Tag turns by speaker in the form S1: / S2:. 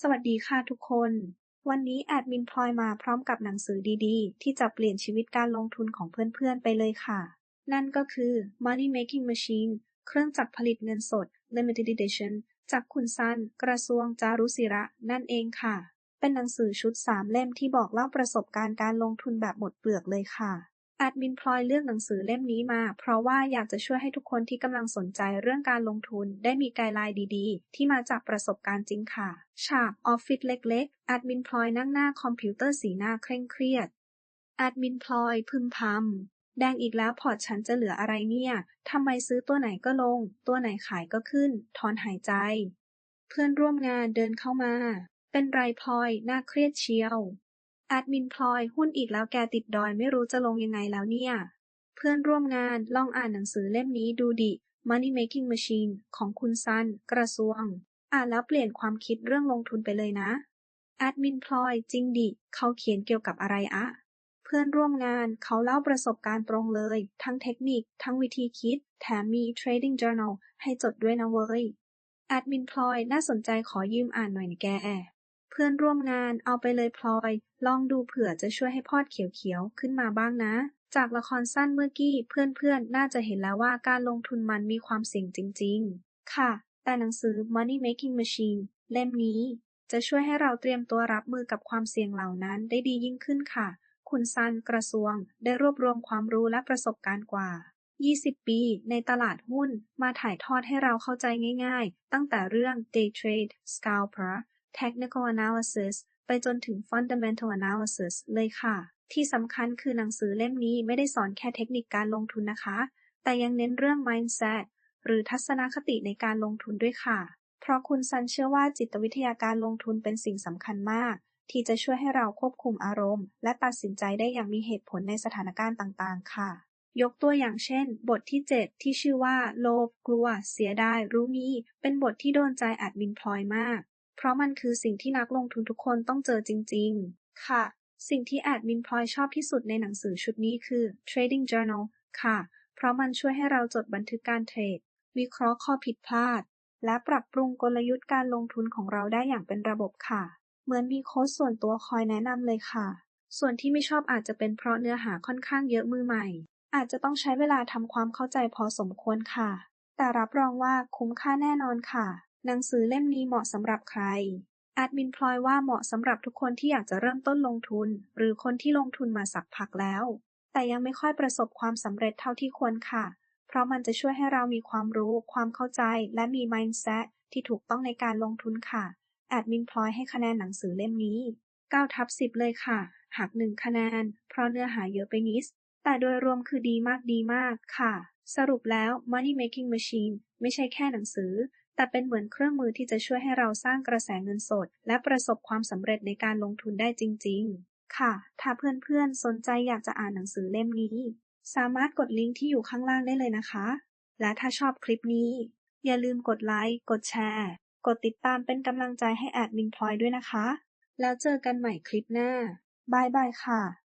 S1: สวัสดีค่ะทุกคน วันนี้แอดมินพลอยมาพร้อมกับหนังสือดีๆ ที่จะเปลี่ยนชีวิตการลงทุนของเพื่อนๆไปเลยค่ะ นั่นก็คือ Money Making Machine เครื่องจักรผลิตเงินสด Limited Edition จากคุณซัน กระทรวงจารุศิระ นั่นเองค่ะ เป็นหนังสือชุด3เล่มที่บอกเล่าประสบการณ์การลงทุนแบบหมดเปลือกเลยค่ะ แอดมินพลอยเลือกหนังสือเล่มนี้มา เพราะว่าอยากจะช่วยให้ทุกคนที่กำลังสนใจเรื่องการลงทุนได้มีไกด์ไลน์ดีๆ ที่มาจากประสบการณ์จริงค่ะ ฉากออฟฟิศเล็กๆ แอดมินพลอยนั่งหน้าคอมพิวเตอร์สีหน้าเคร่งเครียด แอดมินพลอยพึมพำ แดงอีกแล้วพอร์ตฉันจะเหลืออะไรเนี่ย ทำไมซื้อตัวไหนก็ลง ตัวไหนขายก็ขึ้น ถอนหายใจ เพื่อนร่วมงานเดินเข้ามา เป็นไรพลอย น่าเครียดเชียว แอดมินพลอย หุ้นอีกแล้วแกติดดอยไม่รู้จะลงยังไงแล้วเนี่ย เพื่อนร่วมงานลองอ่านหนังสือเล่มนี้ดูดิ Money Making Machine ของคุณซัน กระทรวง อ่านแล้วเปลี่ยนความคิดเรื่องลงทุนไปเลยนะแอดมินพลอยจริงดิ เขาเขียนเกี่ยวกับอะไรอะ เพื่อนร่วมงานเขาเล่าประสบการณ์ตรงเลย ทั้งเทคนิค ทั้งวิธีคิด แถมมี Trading Journal ให้จดด้วยนะเว้ยแอดมินพลอยน่าสนใจขอยืมอ่านหน่อยนะแก พื่อนร่วมงานเอาไปเลยพลอย ลองดูเผื่อจะช่วยให้พอดเขียวๆ ขึ้นมาบ้างนะ จากละครสั้นเมื่อกี้เพื่อนๆ น่าจะเห็นแล้วว่าการลงทุนมันมีความเสี่ยงจริงๆ ค่ะ แต่หนังสือ Money Making Machine เล่มนี้ จะช่วยให้เราเตรียมตัวรับมือกับความเสี่ยงเหล่านั้นได้ดียิ่งขึ้นค่ะ คุณซันกระทรวง ได้รวบรวมความรู้และประสบการณ์กว่า 20 ปีในตลาดหุ้นมาถ่ายทอดให้เราเข้าใจง่ายๆ ตั้งแต่เรื่อง Day Trade Scalper Technical Analysis ไปจนถึง Fundamental Analysis เลยค่ะ ที่สำคัญคือหนังสือเล่มนี้ไม่ได้สอนแค่เทคนิคการลงทุนนะคะ แต่ยังเน้นเรื่อง mindset หรือทัศนคติในการลงทุนด้วยค่ะ เพราะคุณซันเชื่อว่าจิตวิทยาการลงทุนเป็นสิ่งสำคัญมาก ที่จะช่วยให้เราควบคุมอารมณ์ และตัดสินใจได้อย่างมีเหตุผลในสถานการณ์ต่างๆ ค่ะ ยกตัวอย่างเช่น บทที่ 7 ที่ชื่อว่า โลภ กลัว เสียดาย รู้มี เป็นบทที่โดนใจแอดมินพลอยมาก เพราะมันคือสิ่งที่นักลงทุนทุกคนต้องเจอจริง ๆ ค่ะ สิ่งที่แอดมินพลอยชอบที่สุดในหนังสือชุดนี้คือ Trading Journal ค่ะ เพราะมันช่วยให้เราจดบันทึกการเทรด วิเคราะห์ข้อผิดพลาด และปรับปรุงกลยุทธ์การลงทุนของเราได้อย่างเป็นระบบค่ะ เหมือนมีโค้ชส่วนตัวคอยแนะนำเลยค่ะ ส่วนที่ไม่ชอบอาจจะเป็นเพราะเนื้อหาค่อนข้างเยอะมือใหม่ อาจจะต้องใช้เวลาทำความเข้าใจพอสมควรค่ะ แต่รับรองว่าคุ้มค่าแน่นอนค่ะ หนังสือเล่มนี้เหมาะสำหรับใคร แอดมินพลอยว่าเหมาะสำหรับทุกคนที่อยากจะเริ่มต้นลงทุน หรือคนที่ลงทุนมาสักพักแล้ว แต่ยังไม่ค่อยประสบความสำเร็จเท่าที่ควรค่ะ เพราะมันจะช่วยให้เรามีความรู้ ความเข้าใจ และมี mindset ที่ถูกต้องในการลงทุนค่ะ แอดมินพลอยให้คะแนนหนังสือเล่มนี้9ทับ10 เลยค่ะ หัก 1 คะแนน เพราะเนื้อหาเยอะไปนิด แต่โดยรวมคือดีมากดีมากค่ะ สรุปแล้ว Money Making Machine ไม่ใช่แค่หนังสือ แต่เป็นเหมือนเครื่องมือที่จะช่วยให้เราสร้างกระแสเงินสด และประสบความสำเร็จในการลงทุนได้จริง ๆ ค่ะ ถ้าเพื่อนๆ สนใจอยากจะอ่านหนังสือเล่มนี้ สามารถกดลิงก์ที่อยู่ข้างล่างได้เลยนะคะ และถ้าชอบคลิปนี้ อย่าลืมกดไลค์ กดแชร์ กดติดตามเป็นกำลังใจให้แอดมินพลอยด้วยนะคะ แล้วเจอกันใหม่คลิปหน้าบายบายค่ะ